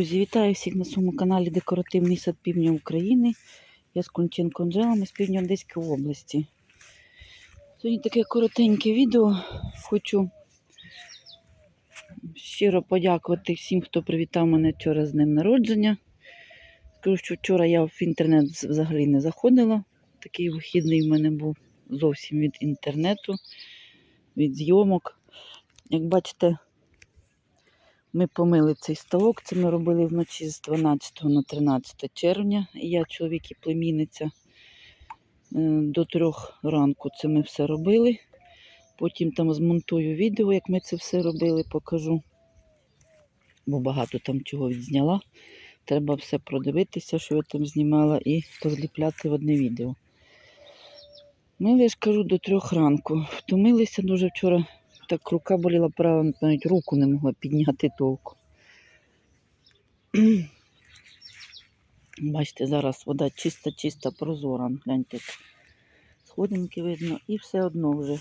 Друзі, вітаю всіх на своєму каналі Декоративний сад Півдня України. Я з Конченко Анжелами з Півдня Одеської області. Сьогодні таке коротеньке відео. Хочу щиро подякувати всім, хто привітав мене вчора з днем народження. Скажу, що вчора я в інтернет взагалі не заходила. Такий вихідний в мене був зовсім від інтернету, від зйомок. Як бачите, ми помили цей ставок. Це ми робили вночі з 12 на 13 червня. Я, чоловік і племінниця. Е, До трьох ранку це ми все робили. Потім там змонтую відео, як ми це все робили, покажу. Бо багато там чого відзняла. Треба все продивитися, що я там знімала, і позліпляти в одне відео. Ми, я ж кажу, до трьох ранку. Втомилися дуже вчора. Так рука боліла права, навіть руку не могла підняти толку. Бачите, зараз вода чиста-чиста, прозора. Гляньте, сходинки видно, і все одно вже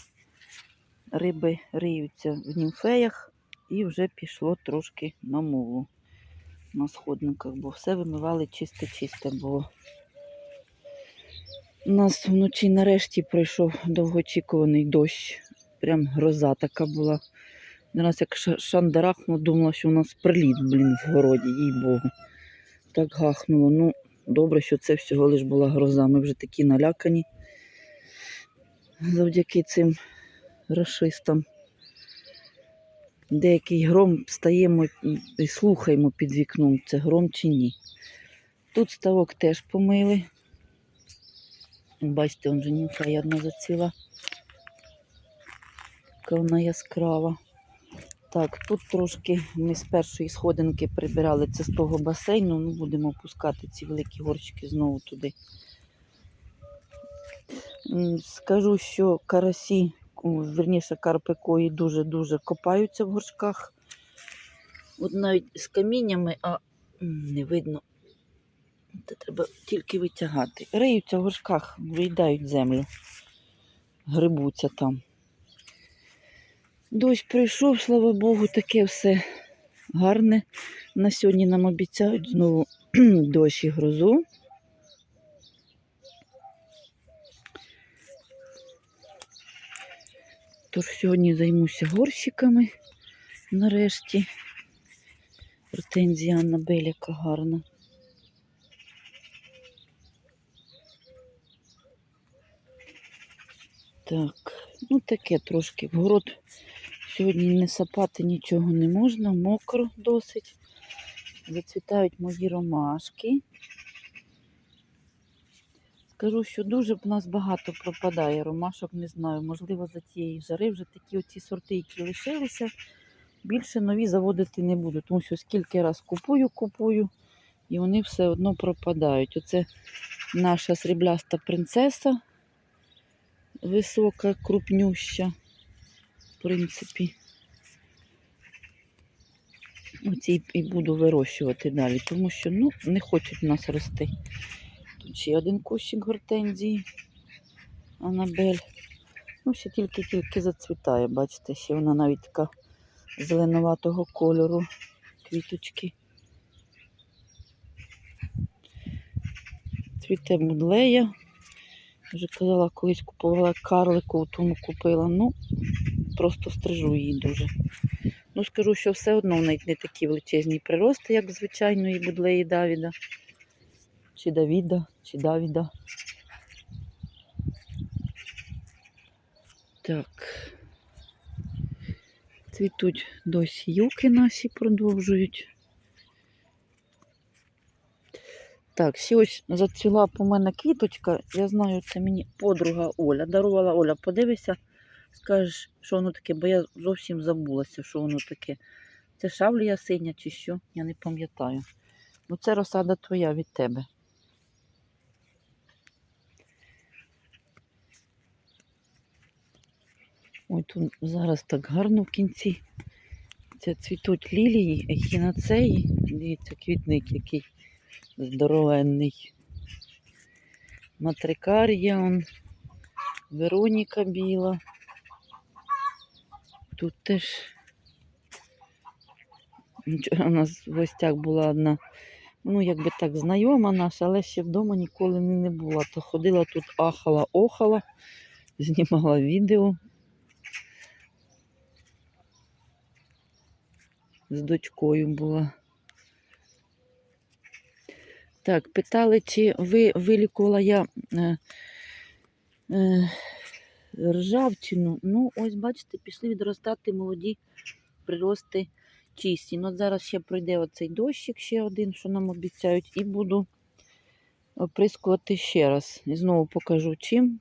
риби риються в німфеях і вже пішло трошки на мову на сходниках, бо все вимивали чисте-чисте було. У нас вночі нарешті пройшов довгоочікуваний дощ. Прям гроза така була. Не раз як ша- шандарахнуло, думала, що у нас приліт, блін, в городі, їй Богу. Так гахнуло. Ну, добре, що це всього лиш була гроза. Ми вже такі налякані завдяки цим расистам. Деякий гром стаємо і слухаємо під вікном, це гром чи ні. Тут ставок теж помили. Бачите, он же німфа одна заціла. Яка вона яскрава. Так, тут трошки ми з першої сходинки прибирали це з того басейну. Ну, будемо опускати ці великі горщики знову туди. Скажу, що карасі, верніше карпикої дуже-дуже копаються в горшках. От навіть з каміннями, а не видно. Це треба тільки витягати. Риються в горшках, виїдають землю, грибуться там. Дощ прийшов, слава Богу, таке все гарне. На сьогодні нам обіцяють знову дощ і грозу. Тож сьогодні займуся горщиками нарешті. Претензія Аннабель, яка гарна. Так, ну таке трошки. В город сьогодні не сапати нічого не можна, мокро досить. Зацвітають мої ромашки. Скажу, що дуже в нас багато пропадає ромашок, не знаю. Можливо, за тієї жари вже такі оці сорти, які лишилися, більше нові заводити не буду, тому що скільки раз купую, купую, і вони все одно пропадають. Оце наша срібляста принцеса висока, крупнюща, принципі. Оці і буду вирощувати далі, тому що ну, не хочуть в нас рости. Тут ще один кущик гортензії, Анабель. Ну, ще тільки-тільки зацвітає, бачите, ще вона навіть така зеленуватого кольору квіточки. Цвіте будлея. Вже казала, колись купувала карлику, тому купила. Ну, просто стрижу її дуже. Ну, скажу, що все одно навіть не такі величезні прирости, як звичайної будлеї Давіда. Чи Давіда, чи Давіда. Так. Цвітуть досі юки наші продовжують. Так, ще ось зацвіла по мене квіточка. Я знаю, це мені подруга Оля. Дарувала Оля, подивися, скажеш, що воно таке, бо я зовсім забулася, що воно таке. Це шавлія синя чи що, я не пам'ятаю. Ну, це розсада твоя від тебе. Ой, тут зараз так гарно в кінці. Це цвітуть лілії, ехінацеї. Дивіться, квітник який здоровенний. Матрикарія, он, Вероніка біла. Тут теж Вчора у нас в гостях була одна, ну, якби так, знайома наша, але ще вдома ніколи не була. То ходила тут ахала, охала, знімала відео. З дочкою була. Так, питали, чи ви вилікувала я е, е, ржавчину. Ну, ось бачите, пішли відростати молоді прирости чисті. Ну, зараз ще пройде оцей дощик, ще один, що нам обіцяють, і буду оприскувати ще раз. І знову покажу чим.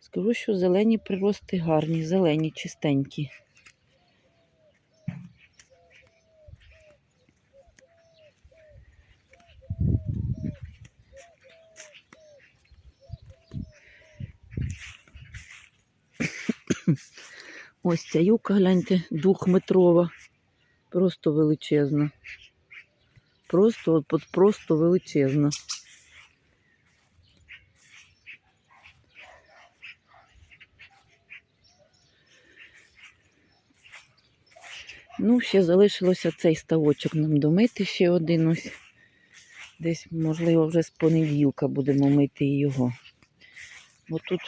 Скажу, що зелені прирости гарні, зелені, чистенькі. Ось ця юка, гляньте, двохметрова. Просто величезна. Просто, от, просто величезна. Ну, ще залишилося цей ставочок нам домити ще один ось. Десь, можливо, вже з понеділка будемо мити його. Бо тут,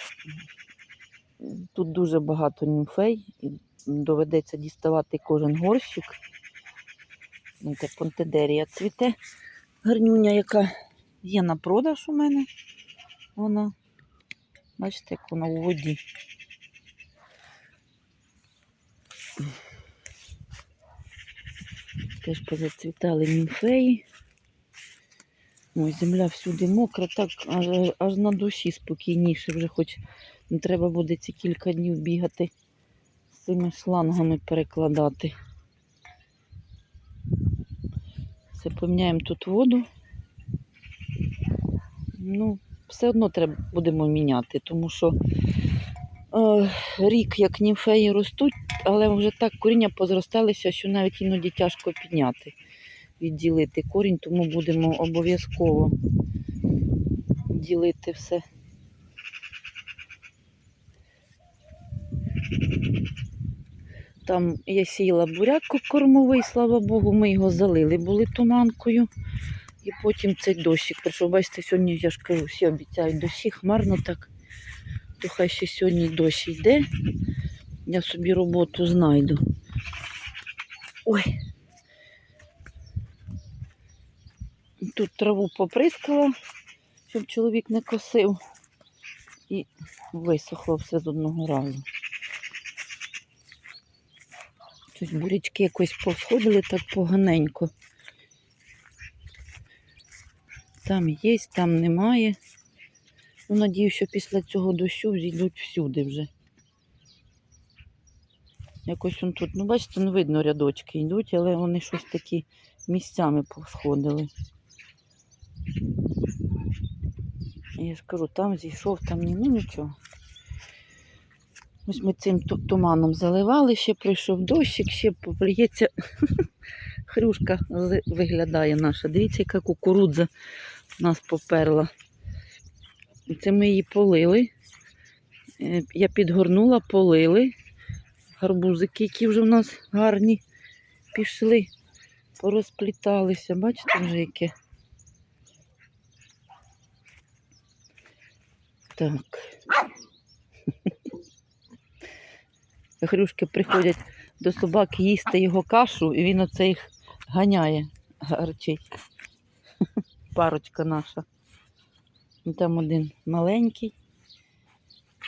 тут дуже багато німфей, і доведеться діставати кожен горщик. Це понтедерія цвіте. Гарнюня, яка є на продаж у мене. Вона, бачите, як вона у воді. Теж позацвітали німфеї. Ой, земля всюди мокра, так аж, аж на душі спокійніше, вже хоч треба буде ці кілька днів бігати з цими шлангами перекладати. Все, поміняємо тут воду. Ну, все одно треба будемо міняти, тому що е, рік, як німфеї ростуть, але вже так коріння позросталися, що навіть іноді тяжко підняти, відділити корінь, тому будемо обов'язково ділити все. Там я сіяла буряк кормовий, слава Богу, ми його залили, були туманкою. І потім цей дощик прийшов. Бачите, сьогодні я ж кажу, всі обіцяють дощі, хмарно так. То хай ще сьогодні дощ йде. Я собі роботу знайду. Ой. Тут траву поприскала, щоб чоловік не косив. І висохло все з одного разу. Щось бурячки якось повсходили так поганенько. Там є, там немає. Ну, надію, що після цього дощу зійдуть всюди вже. Якось он тут, ну бачите, ну видно рядочки йдуть, але вони щось такі місцями повсходили. Я ж кажу, там зійшов, там ні, ну нічого. Ось ми цим туманом заливали, ще прийшов дощик, ще попліється. Хрюшка виглядає наша. Дивіться, яка кукурудза нас поперла. Це ми її полили. Е, Я підгорнула, полили. Гарбузики, які вже в нас гарні пішли, порозпліталися. Бачите вже яке? Так. Хрюшки приходять до собак їсти його кашу, і він оце їх ганяє, гарчить. Парочка наша. І Там один маленький.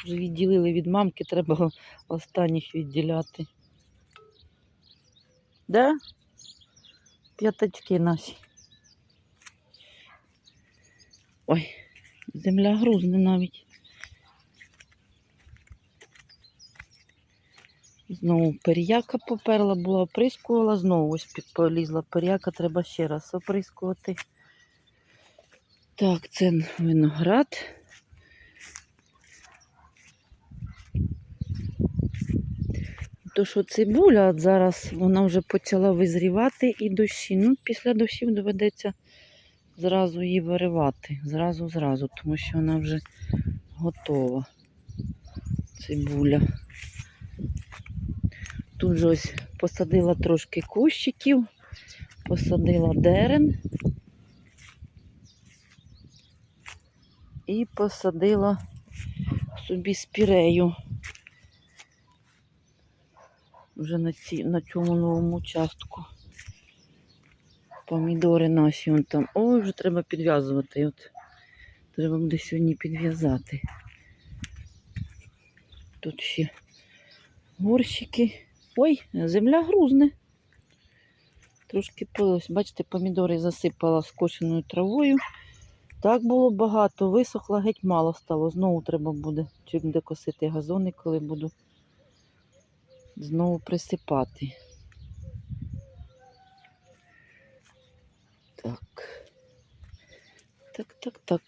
Вже відділили від мамки, треба останніх відділяти. Да? П'ятачки наші. Ой, земля грузне навіть. Знову пер'яка поперла, була оприскувала, знову ось пі- полізла пер'яка, треба ще раз оприскувати. Так, це виноград. То, що цибуля, зараз вона вже почала визрівати і дощі. Ну, після дощів доведеться зразу її виривати. Зразу, зразу, тому що вона вже готова. Цибуля. Тут же ось посадила трошки кущиків. Посадила дерен. І посадила собі спірею. Вже на, ці, на цьому новому участку. Помідори наші вон там. Ой, вже треба підв'язувати. От. Треба буде сьогодні підв'язати. Тут ще горщики. Ой, земля грузне. Трошки. Бачите, помідори засипала скошеною травою. Так було багато, висохло, геть мало стало. Знову треба буде. Чи буде косити газони, коли буду знову присипати. Так. Так, так, так.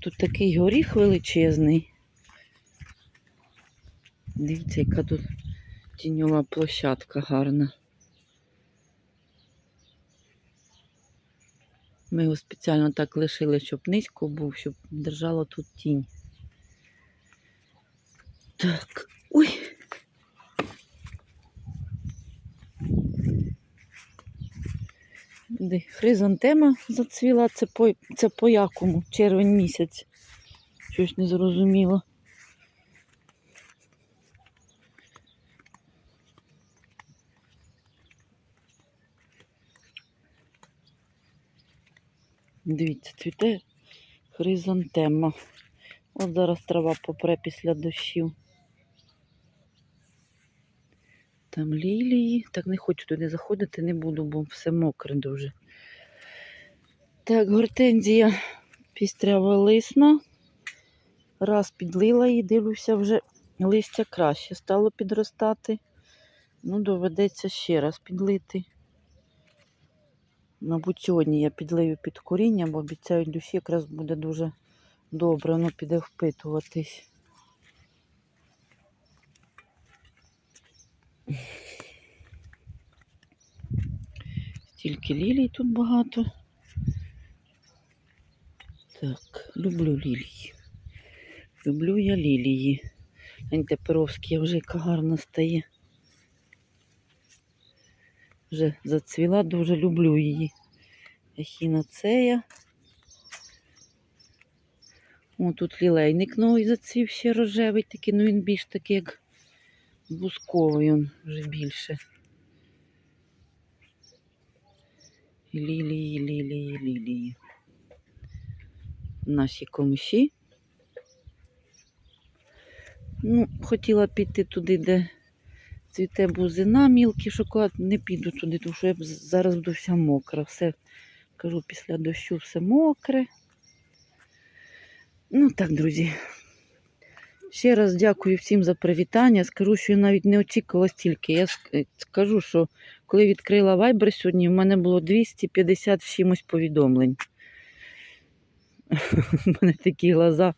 Тут такий горіх величезний. Дивіться, яка тут тіньова площадка гарна. Ми його спеціально так лишили, щоб низько був, щоб держало тут тінь. Так, ой. Де хризантема зацвіла, це по, це по якому? Червень місяць. Щось не зрозуміло. Дивіться, цвіте хризантема. От зараз трава попре після дощів. Там лілії. Так не хочу туди заходити, не буду, бо все мокре дуже. Так, гортензія пістряволисна. Раз підлила її, дивлюся, вже листя краще стало підростати. Ну, доведеться ще раз підлити. Мабуть, сьогодні я підлию під коріння, бо обіцяють душі якраз буде дуже добре, воно піде впитуватись. Стільки лілій тут багато. Так, люблю лілії. Люблю я лілії. Гляньте, Перовський вже яка гарна стає. Вже зацвіла, дуже люблю її. Ехінацея. О, тут лілейник новий зацвів ще рожевий такий, ну він більш такий, як бусковий, він вже більше. Лілії, лілії, лілії. Наші комиші. Ну, хотіла піти туди, де цвіте бузина, мілкий шоколад. Не піду туди, тому що я зараз буду вся мокра. Все, кажу, після дощу все мокре. Ну так, друзі. Ще раз дякую всім за привітання. Скажу, що я навіть не очікувала стільки. Я е, скажу, що коли відкрила Viber сьогодні, в мене було 250 з чимось повідомлень. У мене такі глаза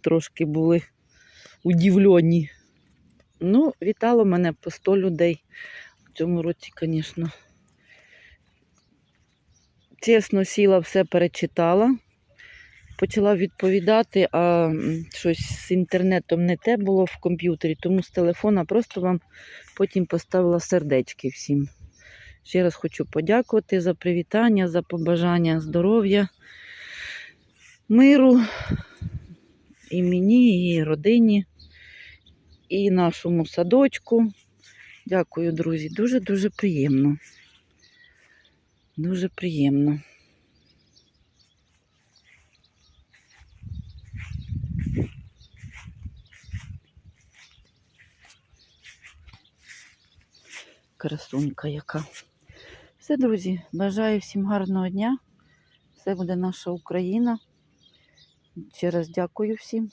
трошки були удивлені. Ну, вітало мене по 100 людей. В цьому році, звісно. Чесно, сіла, все перечитала. Почала відповідати, а щось з інтернетом не те було в комп'ютері, тому з телефона просто вам потім поставила сердечки всім. Ще раз хочу подякувати за привітання, за побажання здоров'я, миру і мені, і родині, і нашому садочку. Дякую, друзі. Дуже-дуже приємно. Дуже приємно. Красунька яка. Все, друзі, бажаю всім гарного дня. Все буде наша Україна. Ще раз дякую всім.